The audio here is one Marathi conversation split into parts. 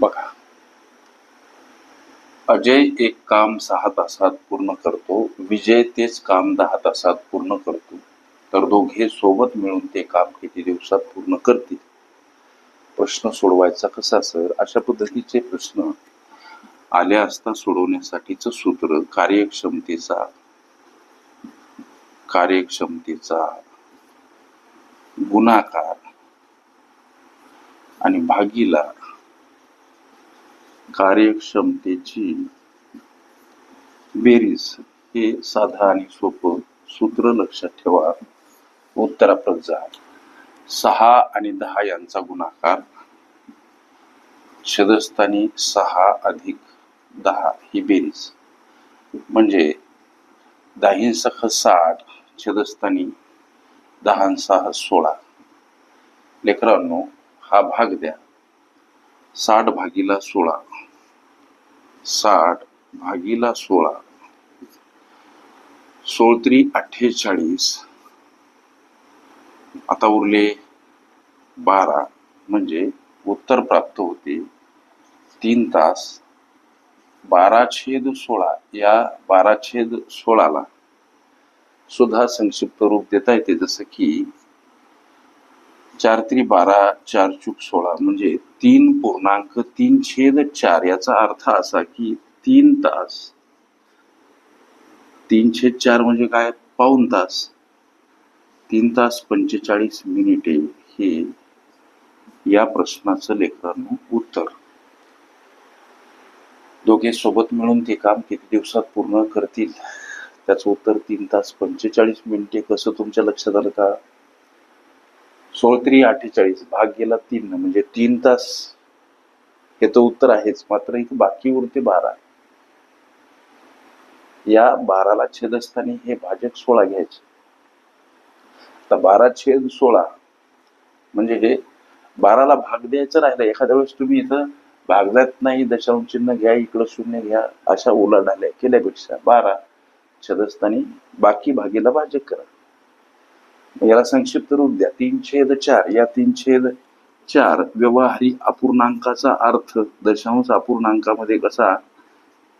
बघा. अजय एक काम सहा तासात पूर्ण करतो विजय तेच काम दहा तासात पूर्ण करतो. तर दोघे सोबत मिळून ते काम किती दिवसात पूर्ण करतील? प्रश्न सोडवायचा कसा सर? अशा पद्धतीचे प्रश्न. आले असता सोडवण्यासाठीच सूत्र कार्यक्षमतेचा. कार्यक्षमतेचा. गुणाकार. आणि भागीला. कार्यक्षमतेची बेरीज हे साधा आणि सोपं सूत्र लक्षात ठेवा. उत्तराप्रजा सहा आणि दहा यांचा गुणाकार. छदस्थानी सहा अधिक दहा ही बेरीज. म्हणजे दहांसह साठ छदस्थानी दहा सहा सोळा. लेकरांनो हा भाग द्या. साठ भागीला सोळा. साठ भागीला सोळा. सोळत्री अठ्ठेचाळीस. आता उरले बारा म्हणजे उत्तर प्राप्त होते. तीन तास बारा छेद सोळा या बारा छेद सोळाला सुद्धा संक्षिप्त रूप देता येते. जसं की चार त्री बारा चार चूक सोळा. म्हणजे तीन पूर्णांक तीन छेद चार याचा अर्थ असा की तीन तास. तीन छेद चार म्हणजे काय? पाऊन तास. तीन तास पंचेचाळीस मिनिटे हे या प्रश्नाचं लेखन उत्तर. दोघे सोबत मिळून ते काम किती दिवसात पूर्ण करतील? त्याचं उत्तर तीन तास पंचेचाळीस मिनिटे. कसं तुमच्या लक्षात आलं का? सोळत्री अठ्ठेचाळीस भाग गेला तीन म्हणजे तीन तास. हे तर उत्तर आहेच मात्र इथे बाकी उरते बारा. या बाराला छेदस्थानी हे भाजक सोळा घ्यायचे. आता बारा छेद सोळा म्हणजे हे बाराला भाग द्यायचं राहिलं एखाद्या वेळेस तुम्ही इथं भागल्यात नाही दशांश चिन्ह घ्या इकडं शून्य घ्या अशा उलाढाल्या केल्यापेक्षा बारा छदस्थानी बाकी भागीला भाजक करा. याला संक्षिप्त रूप द्या. तीन छेद चार. या तीन छेद चार व्यवहारी अपूर्णांकाचा अर्थ दशांश अपूर्णांकामध्ये कसा?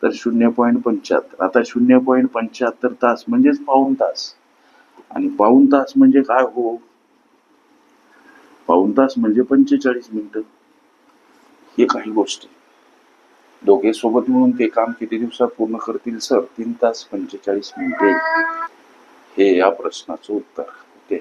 तर शून्य पॉईंट पंच्याहत्तर. आता शून्य पॉईंट पंच्याहत्तर तास म्हणजेच पाऊण तास. आणि पाऊण तास म्हणजे काय हो? पाऊण तास म्हणजे पंचेचाळीस मिनिट. हे काही गोष्टी. दोघे सोबत मिळून ते काम किती दिवसात पूर्ण करतील सर? तीन तास पंचेचाळीस मिनिटे. हे या प्रश्नाचं उत्तर होते